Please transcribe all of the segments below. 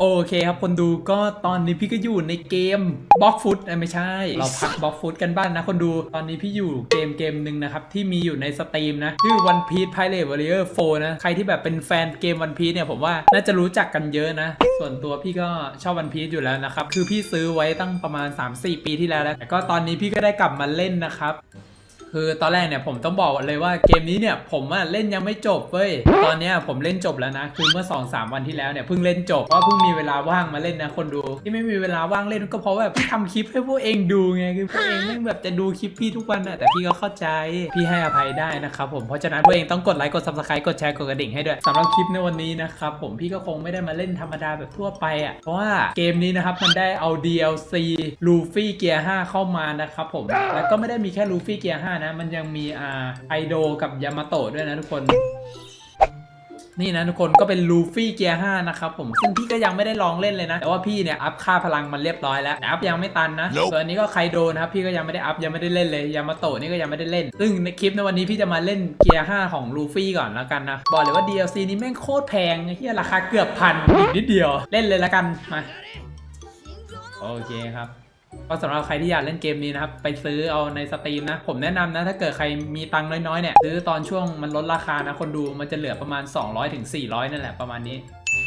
โอเคครับคนดูก็ตอนนี้พี่ก็อยู่ในเกมบล็อกฟุตไม่ใช่ เราพักบล็อกฟุตกันบ้างนะคนดูตอนนี้พี่อยู่เกมเกมหนึ่งนะครับ ที่มีอยู่ในสตรีมนะ ชื่อ One Piece Pirate Warrior 4 นะ ใครที่แบบเป็นแฟนเกม One Piece เนี่ย ผมว่าน่าจะรู้จักกันเยอะนะ ส่วนตัวพี่ก็ชอบ One Piece อยู่แล้วนะครับ คือพี่ซื้อไว้ตั้งประมาณ 3-4 ปีที่แล้วแล้วแต่ก็ตอนนี้พี่ก็ได้กลับมาเล่นนะครับ คือตอนแรกเนี่ยผมต้องบอกเลยว่าเกมนี้เนี่ยผมอะเล่นยังไม่จบเว้ย ตอนเนี้ยผมเล่นจบแล้วนะ คือเมื่อ 2 3 วันที่แล้วเนี่ยเพิ่งเล่นจบเพราะเพิ่งมีเวลาว่างมาเล่นนะคนดู ที่ไม่มีเวลาว่างเล่นก็เพราะว่าพี่ทำคลิปให้พวกเองดูไงคือพวกเองไม่งแบบจะดูคลิปพี่ทุกวันอะแต่พี่ก็เข้าใจพี่ให้อภัยได้นะครับผมเพราะฉะนั้นพวกเองต้องกดไลค์กด subscribe กดแชร์กดกระดิ่งให้ด้วยสำหรับคลิปในวันนี้นะครับผมพี่ก็คงไม่ได้มาเล่นธรรมดาแบบทั่วไปอะเพราะว่าเกมนี้นะครับมันได้เอา DLC ลูฟี่เกียร์5เข้ามานะครับผมแล้วก็ไม่ได้มีแค่ลูฟี่เกียร์5นะมันยังมีอ่าไอโดกับยามาโตะด้วยนะทุกคน นี่นะทุกคนก็เป็นลูฟี่เกียร์5นะครับผม ซึ่งพี่ก็ยังไม่ได้ลองเล่นเลยนะ แต่ว่าพี่เนี่ยอัพค่าพลังมันเรียบร้อยแล้วแต่อัพยังไม่ตันนะ Nope ส่วนอันนี้ก็ไคโดนะครับพี่ก็ยังไม่ได้อัพยังไม่ได้เล่นเลยยามาโตะนี่ก็ยังไม่ได้เล่น ซึ่งในคลิปในวันนี้พี่จะมาเล่นเกียร์5ของลูฟี่ก่อนแล้วกันนะ บอกเลยว่า DLC นี้แม่งโคตรแพงไอ้ที่ราคาเกือบพันอีกนิดเดียว เล่นเลยแล้วกันมาโอเคครับ ก็สำหรับใครที่อยากเล่นเกมนี้นะครับ ไปซื้อเอาในสตรีมนะ ผมแนะนำนะ ถ้าเกิดใครมีตังค์น้อยๆเนี่ยซื้อตอนช่วงมันลดราคานะ คนดูมันจะเหลือประมาณ 200ถึง400 นั่นแหละประมาณนี้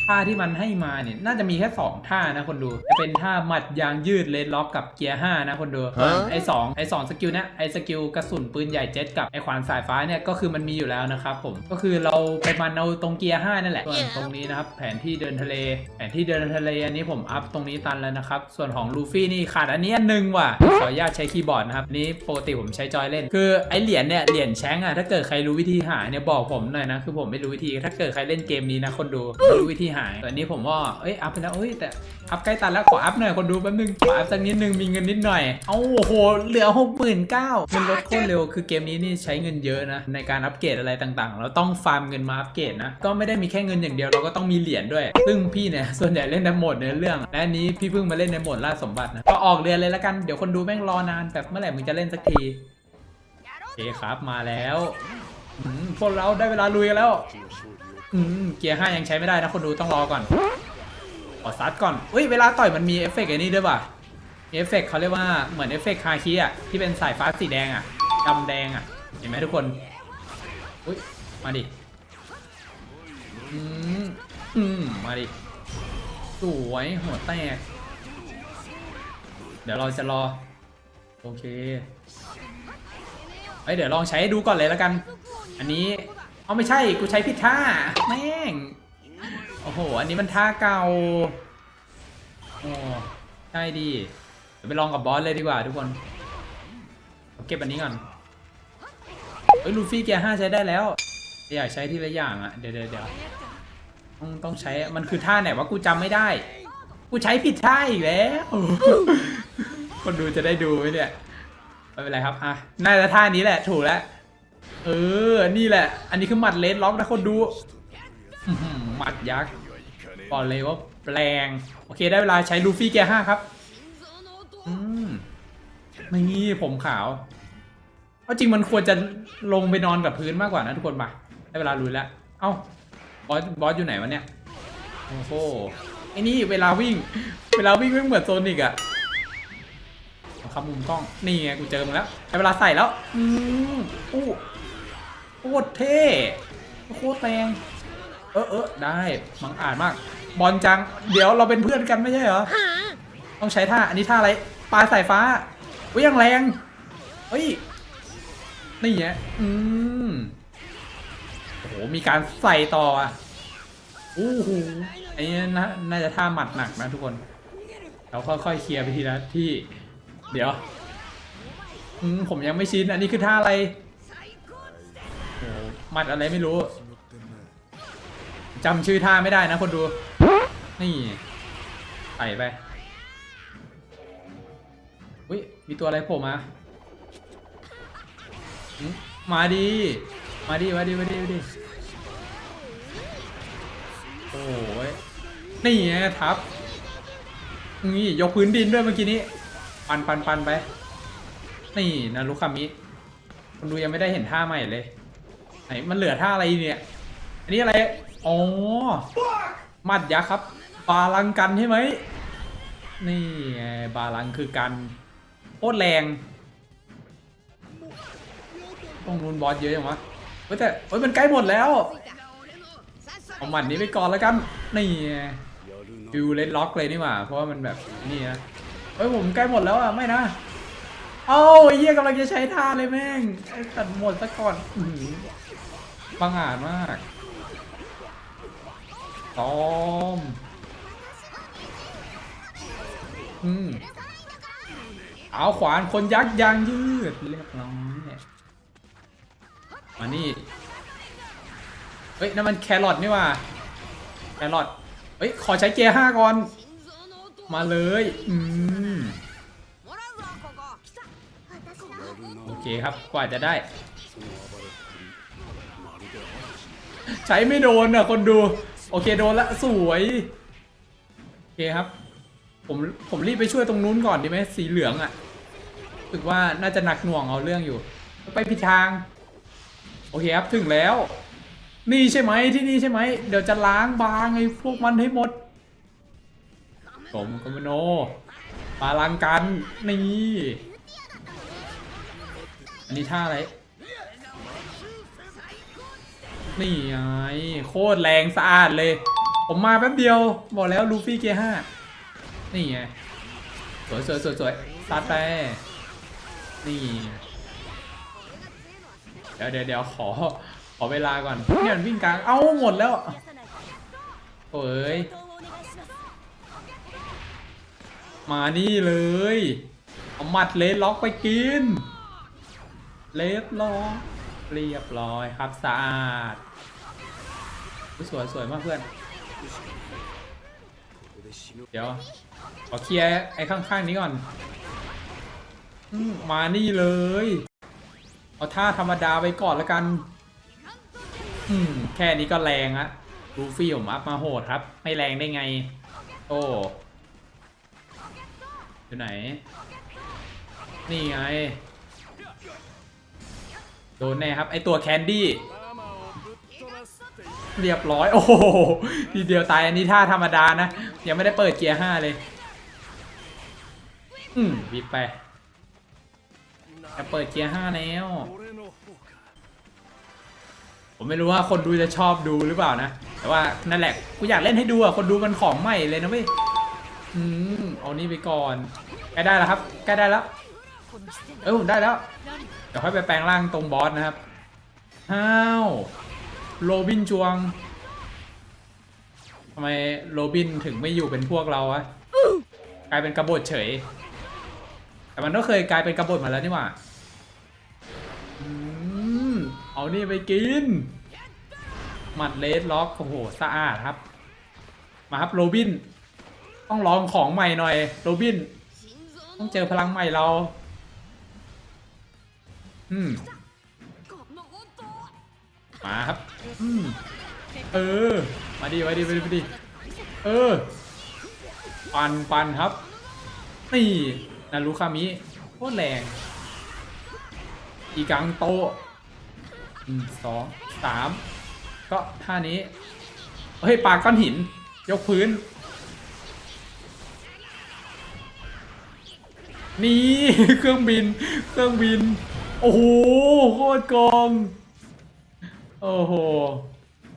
ท่าที่มันให้มาเนี่ยน่าจะมีแค่ 2 ท่านะคนดู จะเป็นท่าหมัดยางยืดเลนล็อกกับเกียร์5นะคนดูฮะไอ้สองไอ้สองสกิลเนี้ยไอ้สกิลกระสุนปืนใหญ่เจ็ตกับไอ้ขวานสายฟ้าเนี่ยก็คือมันมีอยู่แล้วนะครับผมก็คือเราไปมันเอาตรงเกียร์5นั่นแหละส่วนตรงนี้นะครับแผนที่เดินทะเล แผนที่เดินทะเลอันนี้ผมอัพตรงนี้ตันแล้วนะครับส่วนของลูฟี่นี่ขาดอันนี้อันหนึงว่ะขออนุญาตใช้คีย์บอร์ดนะครับอันนี้ปกติผมใช้จอยเล่น คือไอ้เหรียญเนี่ยเหรียญแชงก์อะถ้าเกิดใครรู้วิธีหาเนี่ยบอกผมหน่อยนะคือผมไม่รู้วิธีถ้าเกิดใครเล่นเกมนี้นะคนดูไม่รู้วิธีหาแต่อันนี้ผมว่าเอ้ยอัพไปแล้วเอ้ยแต่อัพใกล้ตันแล้วขออัพหน่อยคนดูแป๊บนึงขออัพสักนิดนึงมีเงินนิดหน่อย เอ้าโอ้โหเหลือหกหมื่นเก้ามันลดโคตรเร็วคือเกมนี้นี่ใช้เงินเยอะนะในการอัปเกรดอะไรต่างๆ เราต้องฟาร์มเงินมาอัปเกรดนะก็ไม่ได้มีแค่เงินอย่างเดียวเราก็ต้องมีเหรียญด้วย ซึ่งพี่เนี่ยส่วนใหญ่เล่นในโหมดเนื้อเรื่อง และอันนี้พี่เพิ่งมาเล่นในโหมดล่าสมบัตินะก็ออกเรือนเลยล้วกันเดี๋ยวคนดูแม่งรอนานแบบเมื่อไหร่มึงจะเล่นสักทีโอเคครับมาแล้วพวกเราได้เวลาลุยกันแล้ว อืมเกียร์ห้ายังใช้ไม่ได้นะคนดูต้องรอก่อนขอซัดก่อนอุ้ยเวลาต่อยมันมีเอฟเฟกต์ไอ้นี่ด้วยว่ะมีเอฟเฟกต์เขาเรียกว่าเหมือนเอฟเฟกต์คาคีอะที่เป็นสายฟ้าสีแดงอะดำแดงอะ เห็นไหมทุกคนอุ้ยมาดิอืมอืมมาดิสวยหัวแตกเดี๋ยวเราจะรอ โอเคเอ้ยเดี๋ยวลองใช้ดูก่อนเลยแล้วกัน อันนี้ เอาไม่ใช่กูใช้ผิดท่าแม่ง โอ้โห อันนี้มันท่าเก่า โอ้ใช่ดีเดี๋ยวไปลองกับบอสเลยดีกว่าทุกคน เก็บอันนี้ก่อนเฮ้ยลูฟี่เกียร์ห้าใช้ได้แล้ว อยากใช้ทีละอย่างอะ เดี๋ยวเดี๋ยวเดี๋ยวต้องต้องใช้ มันคือท่าไหนวะกูจำไม่ได้ กูใช้ผิดท่าอีกแล้ว คนดูจะได้ดูไหมเนี่ย ไม่เป็นไรครับ อะ น่าจะท่านี้แหละ ถูกแล้ว เออ นี่แหละ อันนี้คือหมัดเลนล็อกนะคนดูหมัดยักษ์บอกเลยว่าแปลง โอเคได้เวลาใช้ลูฟี่แกห้าครับ อืมนี่ผมขาวเอาจริงมันควรจะลงไปนอนกับพื้นมากกว่านะทุกคนมาได้เวลาลุยแล้ว เอ้า บอส บอสอยู่ไหนวะเนี่ย โอ้โห ไอ้นี่เวลาวิ่ง เวลาวิ่งไม่เหมือนโซนิกอะเอาครับมุมกล้อง นี่ไงกูเจอมึงแล้ว ได้เวลาใส่แล้ว อืมอู้ ตรเท่โคตรแรงเออเออได้มังอ่าจมาก บอลจัง เดี๋ยวเราเป็นเพื่อนกันไม่ใช่เหรอ ต้องใช้ท่า อันนี้ท่าอะไร ปลาสายฟ้าอุ้ยยังแรง เฮ้ย นี่ไงอืมโอ้โห มีการใส่ต่ออะอู้หูไอ้นี่น่าน่าจะท่าหมัดหนักนะทุกคน เราค่อยๆเคลียร์ไปทีละที่ เดี๋ยว อืม ผมยังไม่ชิน อันนี้คือท่าอะไร หมัดอะไรไม่รู้จำชื่อท่าไม่ได้นะคนดู นี่ใสไปอุ้ยมีตัวอะไรโผล่มา มาดี มาดีมาดีมาดีมาดีโอ้ยนี่ไงทับนี่ยกพื้นดินด้วยเมื่อกี้นี้ ปันปันปันไป นี่นารุคามิคนดูยังไม่ได้เห็นท่าใหม่เลย ไหนมันเหลือท่าอะไรเนี่ย อันนี้อะไร อ๋อมัดยักษ์ครับ บาลังกันใช่ไหม นี่ไงบาลังคือกันโคตรแรงต้องรุนบอสเยอะอย่างวะเฮ้ยแต่เฮ้ยมันใกล้หมดแล้ว เอาหมัดนี้ไปก่อนแล้วกัน นี่ฟิวเลนล็อกเลยนี่หว่า เพราะว่ามันแบบนี่นะเฮ้ยผมใกล้หมดแล้วอะ ไม่นะ เอ้าเหี้ยกำลังจะใช้ท่าเลยแม่งไอ้ตัดหมดซะก่อน บังอาจมากตอม อืม เอาขวานคนยักษ์ยางยืด เรียบร้อยมานี่ เฮ้ยนั่นมันแครอทนี่ว่าแครอทเฮ้ย ขอใช้เกียร์ห้าก่อน มาเลย อืม โอเคครับ กว่าจะได้ ใช้ไม่โดนอะคนดู โอเคโดนละสวย โอเคครับ ผมผมรีบไปช่วยตรงนู้นก่อนดีไหมสีเหลืองอะ่ะรู้สึกว่าน่าจะหนักหน่วงเอาเรื่องอยู่ ไปผิดทาง โอเคครับถึงแล้ว นี่ใช่ไหมที่นี่ใช่ไหม เดี๋ยวจะล้างบางไอ้พวกมันให้หมดผมกัมโนมาล้างกันนี่ อันนี้ท่าอะไร นี่ไงโคตรแรงสะอาดเลย ผมมาแป๊บเดียว บอกแล้วลูฟี่เกียร์ห้านี่ไงสวยสวยสวยสวยซัดไป นี่ เดี๋ยวเดี๋ยวเดี๋ยวขอ ขอเวลาก่อนเนี่ยมันวิ่งกลาง เอ้าหมดแล้วโอ้ย มานี่เลย เอาหมัดเลสล็อกไปกิน เลสล็อกเรียบร้อยครับสะอาด สวยสวยมากเพื่อน เดี๋ยวขอเคลียร์ไอ้ข้างๆนี้ก่อนอมานี่เลย เอาท่าธรรมดาไปก่อนแล้วกัน อืมแค่นี้ก็แรงอะลูฟี่ผมอัพมาโหดครับ ไม่แรงได้ไง โอ้อยู่ไหน นี่ไง โดนแน่ครับ ไอตัวแคนดี้ เรียบร้อย โอ้โหทีเดียวตายอันนี้ท่าธรรมดานะยังไม่ได้เปิดเกียร์ห้าเลย อืมวิบไปจะเปิดเกียร์ห้าแล้ว ผมไม่รู้ว่าคนดูจะชอบดูหรือเปล่านะ แต่ว่านั่นแหละกูอยากเล่นให้ดูอะคนดูมันของใหม่เลยนะเว้ยอืมเอานี่ไปก่อนใกล้ได้แล้วครับใกล้ได้แล้วเออได้แล้วเดี๋ยวค่อยไปแปลงร่างตรงบอสนะครับอ้าว โรบินจวงทำไมโรบินถึงไม่อยู่เป็นพวกเราอะกลายเป็นกบฏเฉย แต่มันก็เคยกลายเป็นกบฏมาแล้วนี่หว่าอเอานี่ไปกิน หมัดเลสล็อกโอ้โหสะอาดครับ มาครับโรบิน ต้องลองของใหม่หน่อยโรบิน ต้องเจอพลังใหม่เรา อืม มาครับอืมเออ มาดีมาดีมาดีมาดีเออ ปันปันครับ นี่นารุคามิโคตรแรง อีกังโตะหนึ่งสองสามก็ท่านี้ เฮ้ยปาก้อนหิน ยกพื้น นี่ เครื่องบิน เครื่องบิน โอ้โห โคตรกอง โอ้โห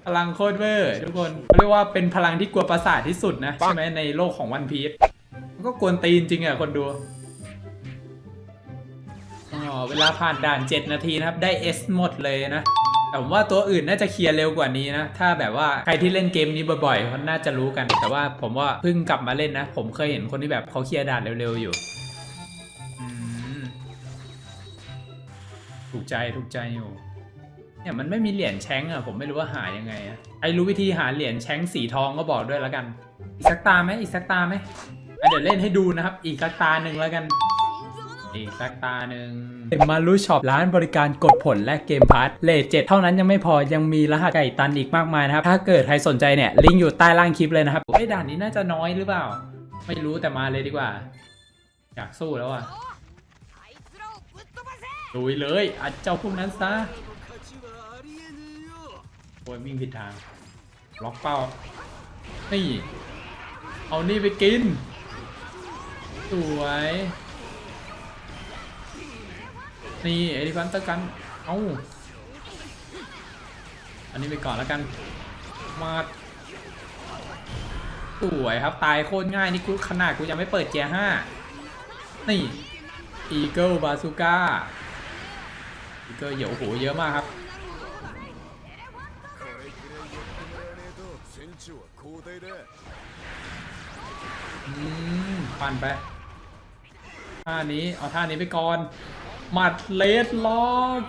พลังโคตรเวอร์ทุกคนเขาเรียกว่าเป็นพลังที่กลัวประสาทที่สุดนะ ใช่ไหมในโลกของวันพีชมันก็กวนตีนจริงอะคนดูอ๋อเวลาผ่านด่าน 7 นาทีนะครับ ได้ S หมดเลยนะ แต่ผมว่าตัวอื่นน่าจะเคลียร์เร็วกว่านี้นะ ถ้าแบบว่าใครที่เล่นเกมนี้บ่อยๆเขาน่าจะรู้กัน แต่ว่าผมว่าเพิ่งกลับมาเล่นนะ ผมเคยเห็นคนที่แบบเขาเคลียร์ด่านเร็วๆอยู่อืมถูกใจถูกใจอยู่ เนี่ยมันไม่มีเหรียญแช้งอะผมไม่รู้ว่าหายังไงอะไอรู้วิธีหาเหรียญแช้งสีทองก็บอกด้วยแล้วกัน อีกสักตาไหมอีกสักตาไหมอะเดี๋ยวเล่นให้ดูนะครับ อีกสักตาหนึ่งแล้วกัน อีกสักตาหนึ่งมารู้ช็อปร้านบริการกดผลและเกมพาร์ทเลทเจ็ดเท่านั้นยังไม่พอยังมีรหัสไก่ตันอีกมากมายนะครับ ถ้าเกิดใครสนใจเนี่ยลิงก์อยู่ใต้ล่างคลิปเลยนะครับไอ้ด่านนี้น่าจะน้อยหรือเปล่า ไม่รู้แต่มาเลยดีกว่า อยากสู้แล้วอะลุยเลยอัดเจ้าพวกนั้นซะ โอ้ยวิ่งผิดทาง ล็อกเป้า นี่ เอานี่ไปกิน สวย นี่เอลิฟันเตอร์กัน เอาอันนี้ไปก่อนแล้วกัน มาสวยครับตายโคตรง่าย นี่กูขนาดกูยังไม่เปิดเกียร์ห้านี่อีเกิลบาซูก้าอีเกิลเยอะโอ้โหเยอะมากครับ ปั่นไปท่านี้เอาท่านี้ไปก่อนหมัดเลดล็อก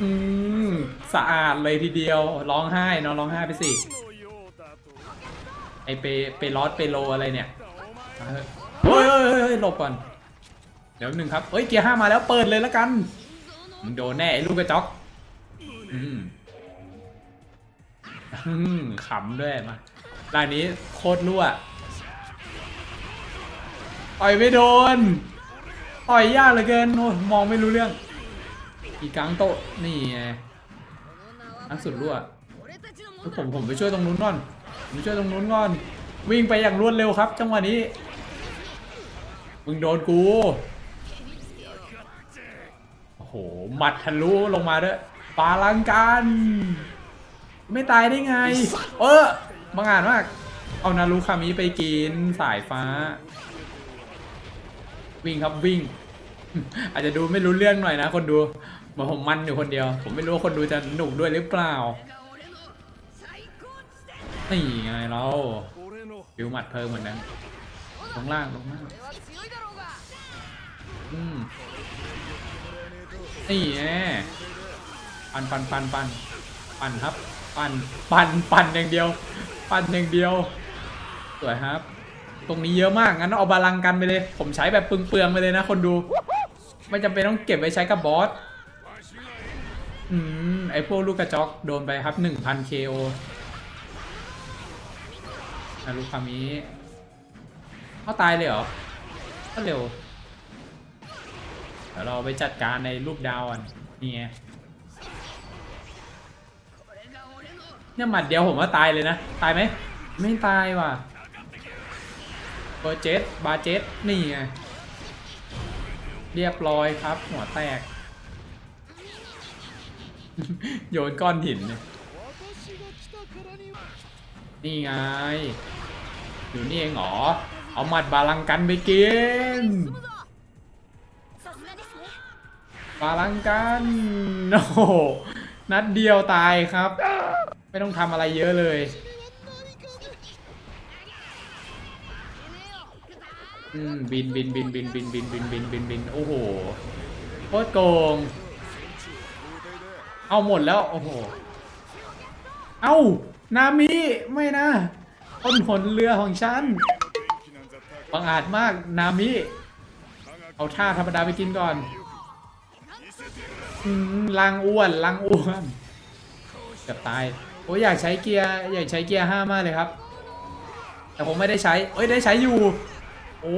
อืมสะอาดเลยทีเดียวร้องไห้นอะร้องไห้ไปสิไอเปเปลอสเปโลอะไรเนี่ยเฮ้ยเฮ้ยเฮ้ยเฮ้ยหลบก่อนเดี๋ยวหนึ่งครับเฮ้ยเกียร์ห้ามาแล้วเปิดเลยแล้วกันมึงโดนแน่ไอ้ลูกกระจอกอืมอืมขำด้วยมาลายนี้โคตรรั่ว ต่อยไม่โดนต่อยยากเหลือเกินโอ้มองไม่รู้เรื่อง อีกครั้งโตะนี่ไงทั้งสุดรั่วผมผมไปช่วยตรงนู้นก่อนผมไปช่วยตรงนู้นก่อน วิ่งไปอย่างรวดเร็วครับ จังหวะนี้ มึงโดนกู โอ้โห หมัดทะลุลงมาด้วยปาลังกันไม่ตายได้ไง เออบังอาจมาก เอานารุคามิไปกินสายฟ้า วิ่งครับวิ่ง อาจจะดูไม่รู้เรื่องหน่อยนะ คนดูเหมือนผมมันอยู่คนเดียว ผมไม่รู้ว่าคนดูจะหนุกด้วยหรือเปล่านี่ไงเรา俺のฟิวหมัดเพลิงเหมือนกันลงล่างลงล่างอืมนี่แน่ปันปันปันปันปันครับ ปันปันปันอย่างเดียว ปันอย่างเดียว สวยครับ ตรงนี้เยอะมาก งั้นเอาบาลังกันไปเลย ผมใช้แบบเปลืองๆไปเลยนะคนดู ไม่จำเป็นต้องเก็บไว้ใช้กับบอส อืม ไอพวกลูกกระจอกโดนไปครับ 1,000 KO นารุคามิเขาตายเลยเหรอ ก็เร็ว เดี๋ยวเราไปจัดการในรูปดาวอันนี่ไงเนี่ยหมัดเดียวผมว่าตายเลยนะ ตายไหม ไม่ตายว่ะ เบอร์เจสบาเจสนี่ไง เรียบร้อยครับ หัวแตก โยนก้อนหินนี่ไง อยู่นี่เองหรอ เอาหมัดบาลังกันไปกิน บาลังกันโอ้นัดเดียวตายครับ ไม่ต้องทำอะไรเยอะเลย อืมบินบินบินบินบินบินบินบินบินบินโอ้โหโคตรโกง เอาหมดแล้ว โอ้โห เอานามิ ไม่นะต้นหนเรือของฉันบังอาจมากนามิ เอาท่าธรรมดาไปกินก่อนลังอ้วนลังอ้วนจะตายโอ้ยอยากใช้เกียร์อยากใช้เกียร์ห้ามากเลยครับ แต่ผมไม่ได้ใช้เอ้ยได้ใช้อยู่ โอ้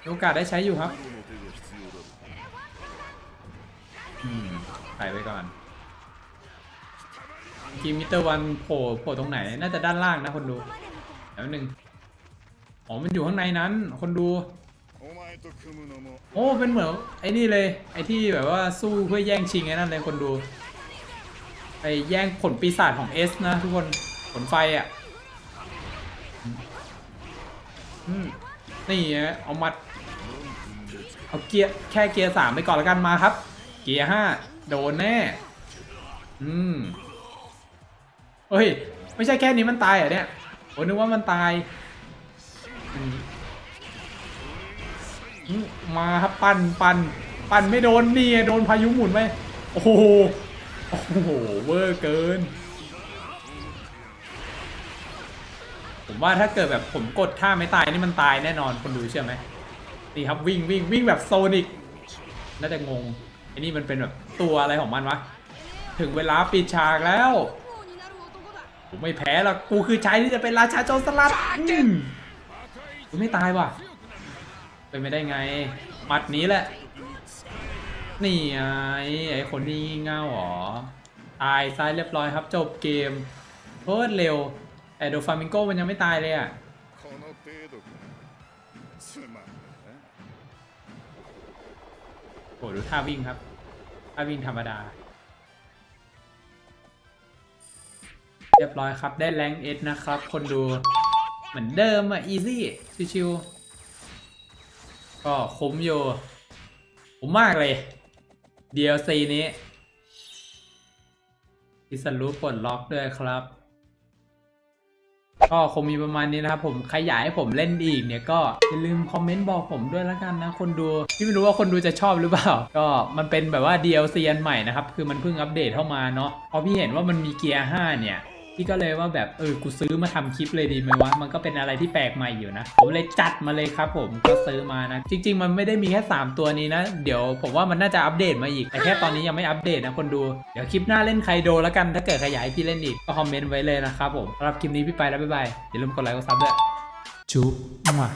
มีโอกาสได้ใช้อยู่ครับถ่ายไปก่อนทีมมิเตอร์วันโผล่โผล่ตรงไหน น่าจะด้านล่างนะคนดูแป๊บนึงอ๋อ มันอยู่ข้างในนั้น คนดู โอ้ เป็นเหมือนไอ้นี่เลย ไอ้ที่แบบว่าสู้เพื่อแย่งชิงไอ้นั่นเลยคนดู ไอ้แย่งผลปีศาจของเอสนะทุกคน ผลไฟอะ่ะ อืม นี่เอามัด เอาเกียร์แค่เกียร์สามไปก่อนแล้วกันมาครับ เกียร์ห้าโดนแน่ อืมเฮ้ย ไม่ใช่แค่นี้มันตายเหรอเนี่ยโอ้นึกว่ามันตายมาครับปั่นปั่นปั่นไม่โดนนี่ไงโดนพายุหมุนไปโอ้โหโอ้โหเวอร์เกิน ผมว่าถ้าเกิดแบบผมกดท่าไม่ตายนี่มันตายแน่นอนคนดูเชื่อไหมนี่ครับวิ่งวิ่งวิ่งแบบโซนิกน่าจะงงไอ้นี่มันเป็นแบบตัวอะไรของมันวะถึงเวลาปิดฉากแล้วผมไม่แพ้หรอกกูคือชายที่จะเป็นราชาโจรสลัดอืมกูไม่ตายว่ะเป็นไม่ได้ไงหมัดนี้แหละ นี่ไงไอ้คนที่งี่เง่าหรอตายซ้ายเรียบร้อยครับจบเกมโคตรเร็ว แต่โดฟามิงโกมันยังไม่ตายเลยอ่ะ この程度かつまんねえな โหดูท่าวิ่งครับ ท่าวิ่งธรรมดา เรียบร้อยครับ ได้แรงเอสนะครับ คนดู เหมือนเดิมอ่ะ อีซี่ชิวๆก็คุ้มอยู่คุ้มมากเลย DLC นี้พิสันรู้ปลดล็อกด้วยครับ ก็คงมีประมาณนี้นะครับผมใครอยากให้ผมเล่นอีกเนี่ยก็อย่าลืมคอมเมนต์บอกผมด้วยละกันนะ คนดูที่ไม่รู้ว่าคนดูจะชอบหรือเปล่า ก็มันเป็นแบบว่า DLC อันใหม่นะครับ คือมันเพิ่งอัปเดตเข้ามาเนาะพอพี่เห็นว่ามันมีเกียร์5เนี่ย พี่ก็เลยว่าแบบเออกูซื้อมาทำคลิปเลยดีไหมวะมันก็เป็นอะไรที่แปลกใหม่อยู่นะ ผมเลยจัดมาเลยครับผมก็ซื้อมานะ จริง ๆ มันไม่ได้มีแค่ 3 ตัวนี้นะ เดี๋ยวผมว่ามันน่าจะอัปเดตมาอีก แต่แค่ตอนนี้ยังไม่อัปเดตนะคนดู เดี๋ยวคลิปหน้าเล่นไคโดแล้วกันถ้าเกิดขยายพี่เล่นอีกก็คอมเมนต์ไว้เลยนะครับผมสำหรับคลิปนี้พี่ไปแล้วบ๊ายบายอย่าลืมกดไลค์กดซับด้วยจุ๊บมา